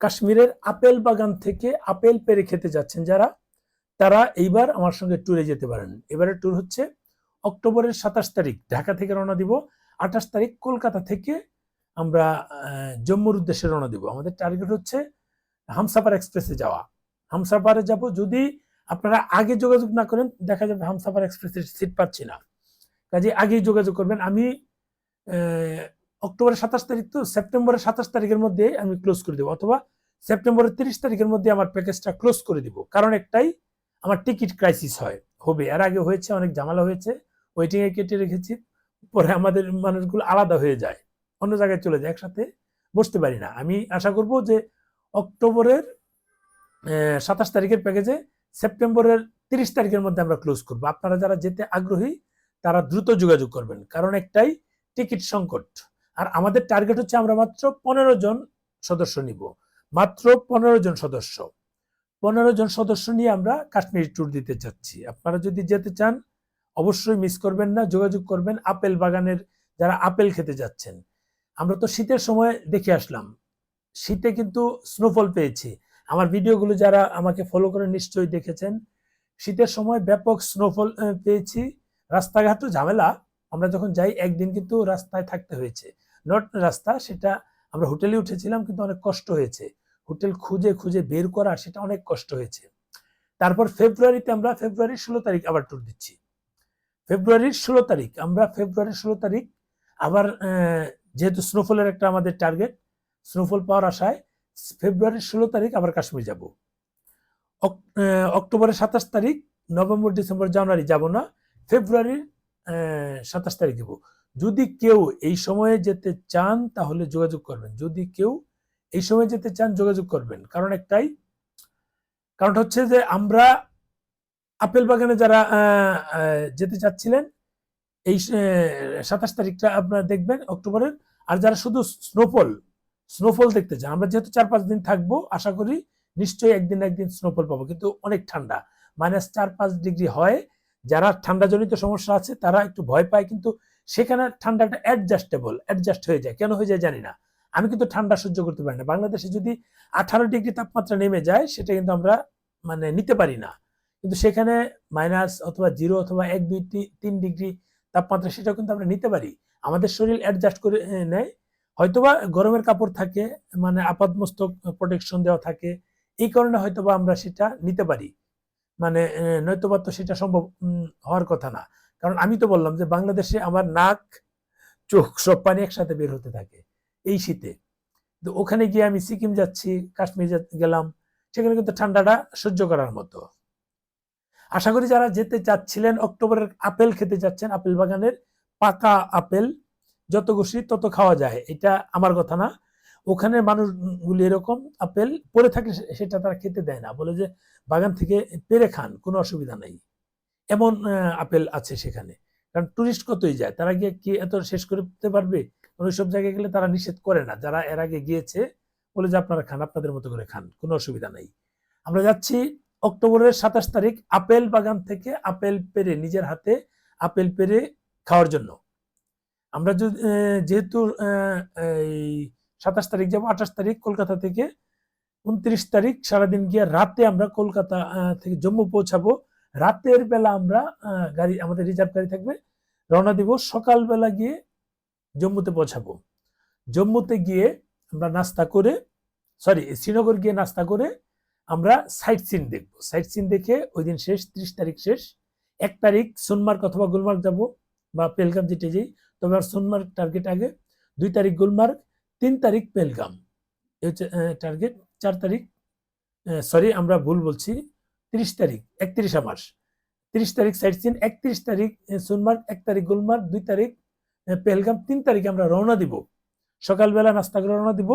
কাশ্মীরের আপেল বাগান থেকে আপেল পেরে খেতে যাচ্ছেন যারা, তারা এইবার আমার সঙ্গে ট্যুরে যেতে পারেন। এবারের ট্যুর হচ্ছে অক্টোবরের সাতাশ তারিখ, ঢাকা থেকে রওনা দিব। আঠাশ তারিখ কলকাতা থেকে আমরা জম্মুর উদ্দেশ্যে রওনা দিব। আমাদের টার্গেট হচ্ছে হামসাফার এক্সপ্রেসে যাওয়া। হামসাফারে যাব যদি আপনারা আগে যোগাযোগ না করেন, দেখা যাবে হামসাফার এক্সপ্রেসের সিট পাচ্ছি না। কাজে আগেই যোগাযোগ করবেন। আমি অক্টোবরের সাতাশ তারিখ তো সেপ্টেম্বরের সাতাশ তারিখের মধ্যে আমি ক্লোজ করে দেবো, অথবা সেপ্টেম্বরের তিরিশ তারিখের মধ্যে আমার প্যাকেজটা ক্লোজ করে দিব। কারণ একটাই, আমার টিকিট ক্রাইসিস হয়। হবে, এর আগে হয়েছে, অনেক ঝামেলা হয়েছে ওয়েটিং এ কেটে রেখেছি, পরে আমাদের মানুষগুলো আলাদা হয়ে যায়, অন্য জায়গায় চলে যায়, একসাথে বসতে পারি না। আমি আশা করব যে অক্টোবরের সাতাশ তারিখের প্যাকেজে সেপ্টেম্বরের তিরিশ তারিখের মধ্যে আমরা ক্লোজ করব। আপনারা যারা যেতে আগ্রহী, তারা দ্রুত যোগাযোগ করবেন। কারণ একটাই টিকিট সংকট। আর আমাদের টার্গেট হচ্ছে আমরা মাত্র পনেরো জন সদস্য নিব। মাত্র পনেরো জন সদস্য। পনেরো জন সদস্য নিয়ে আমরা কাশ্মীর ট্যুর দিতে চাচ্ছি আপনারা যদি যেতে চান, অবশ্যই মিস করবেন না, যোগাযোগ করবেন আপেল বাগানের যারা আপেল খেতে যাচ্ছেন। আমরা তো শীতের সময় দেখে আসলাম। শীতে কিন্তু স্নোফল পেয়েছি। আমার ভিডিওগুলো যারা আমাকে ফলো করে নিশ্চয়ই দেখেছেন। শীতের সময় ব্যাপক স্নোফল পেয়েছি। রাস্তাঘাটও ঝামেলা। আমরা যখন যাই, একদিন কিন্তু রাস্তায় থাকতে হয়েছে। নট রাস্তা, সেটা আমরা হোটেলে উঠেছিলাম কিন্তু অনেক কষ্ট হয়েছে। হোটেল খুঁজে খুঁজে বের করা সেটা অনেক কষ্ট হয়েছে। তারপর ফেব্রুয়ারিতে আমরা ফেব্রুয়ারির ষোলো তারিখ আবার ট্যুর দিচ্ছি। ফেব্রুয়ারির ষোলো তারিখ, আমরা ফেব্রুয়ারির ষোলো তারিখ আবার যেহেতু স্নোফলের একটা আমাদের টার্গেট স্নোফল পাওয়ার আশায় ফেব্রুয়ারির ষোলো তারিখ আবার কাশ্মীর যাব। অক্টোবরের সাতাশ তারিখ, নভেম্বর, ডিসেম্বর, জানুয়ারি যাব না। ফেব্রুয়ারির সাতাশ তারিখ দেব যদি কেউ এই সময়ে যেতে চান, তাহলে যোগাযোগ করবেন। যদি কেউ এই সময় যেতে চান, যোগাযোগ করবেন। কারণ একটাই, কারণ হচ্ছে যে আমরা আপেল বাগানে যারা যেতে চাচ্ছিলেন, এই সাতাশ তারিখটা আপনারা দেখবেন অক্টোবরের। আর যারা শুধু স্নোফল স্নোফল দেখতে চান, আমরা যেহেতু চার পাঁচ দিন থাকব, আশা করি নিশ্চয়ই একদিন একদিন স্নোফল পাবো। কিন্তু অনেক ঠান্ডা, মাইনাস চার পাঁচ ডিগ্রি হয়। যারা ঠান্ডাজনিত সমস্যা আছে, তারা একটু ভয় পায়। কিন্তু সেখানে ঠান্ডাটা অ্যাডজাস্টেবল অ্যাডজাস্ট হয়ে যায়। কেন হয়ে যায় জানি না। আমি কিন্তু ঠান্ডা সহ্য করতে পারি না। বাংলাদেশে যদি আঠারো ডিগ্রি তাপমাত্রা নেমে যায়, সেটা কিন্তু আমরা মানে নিতে পারি না। কিন্তু সেখানে মাইনাস অথবা জিরো অথবা এক, দুই তিন ডিগ্রি তাপমাত্রা, সেটাও কিন্তু আমরা নিতে পারি। আমাদের শরীর অ্যাডজাস্ট করে নেয়। হয়তোবা গরমের কাপড় থাকে মানে আপাতমস্তক প্রোটেকশন দেওয়া থাকে। এই কারণে হয়তোবা আমরা সেটা নিতে পারি। মানে নয়তোবা তো সেটা সম্ভব হওয়ার কথা না। কারণ আমি তো বললাম যে বাংলাদেশে আমার নাক, চোখ সব পানি একসাথে বের হতে থাকে এই শীতে। তো ওখানে গিয়ে আমি সিকিম যাচ্ছি, কাশ্মীর গেলাম, সেখানে কিন্তু ঠান্ডাটা সহ্য করার মতো। আশা করি যারা যেতে চাচ্ছিলেন, অক্টোবরের আপেল খেতে যাচ্ছেন, আপেল বাগানের পাকা আপেল, যত খুশি তত খাওয়া যায়, এটা আমার কথা না। ওখানে মানুষগুলি এরকম আপেল পরে থাকে সেটা তারা খেতে দেয় না। বলে যে বাগান থেকে পেরে খান, কোনো অসুবিধা নেই। এমন আপেল আছে সেখানে। কারণ টুরিস্ট কতই যায়? তারা গিয়ে কি এত শেষ করতে পারবে? ওই সব জায়গায় গেলে তারা নিষেধ করে না। যারা এর আগে গিয়েছে, বলে যে আপনারা খান, আপনাদের মতো করে খান, কোনো অসুবিধা নেই। আমরা যাচ্ছি অক্টোবরের সাতাশ তারিখ, আপেল বাগান থেকে আপেল পেরে নিজের হাতে আপেল পেরে খাওয়ার জন্য। আমরা যেহেতু এই সাতাশ তারিখ যাব, আঠাশ তারিখ কলকাতা থেকে, উনত্রিশ তারিখ সারাদিন গিয়ে রাতে আমরা কলকাতা থেকে জম্মু পৌঁছাবো। রাতের বেলা আমরা গাড়ি, আমাদের রিজার্ভ গাড়ি থাকবে, রওনা দিব সকালবেলা গিয়ে জম্মুতে পৌঁছাবো। জম্মুতে গিয়ে আমরা নাস্তা করে সরি শ্রীনগর গিয়ে নাস্তা করে আমরা সাইট সিন দেখব। সাইট সিন দেখে ওই দিন শেষ, ত্রিশ তারিখ শেষ। এক তারিখ সোনমার্গ অথবা গুলমার্গ যাব বা পেলগাম যেতে যাই, তবে আর সোনমার্গ টার্গেট আগে। দুই তারিখ গুলমার্গ, তিন তারিখ পেলগাম। হচ্ছে টার্গেট চার তারিখ সরি আমরা ভুল বলছি। তিরিশ তারিখ একত্রিশে মাস তিরিশ তারিখ সাইট সিন একত্রিশ তারিখ সোনমার্গ এক তারিখ গুলমার্গ দুই তারিখ আহ, পেলগাম তিন তারিখে আমরা রওনা দিব। সকালবেলা নাস্তা করে রওনা দিব।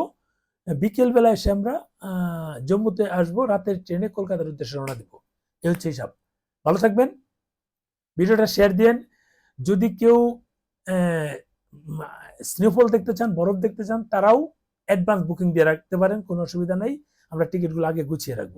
বিকেল বেলা এসে আমরা জম্মুতে আসব রাতের ট্রেনে কলকাতার উদ্দেশ্যে রওনা দিব। এই হচ্ছে হিসাব। ভালো থাকবেন। ভিডিওটা শেয়ার দিয়েন। যদি কেউ স্নোফল দেখতে চান বরফ দেখতে চান তারাও অ্যাডভান্স বুকিং দিয়ে রাখতে পারেন কোনো অসুবিধা নেই। আমরা টিকিটগুলো আগে গুছিয়ে রাখব।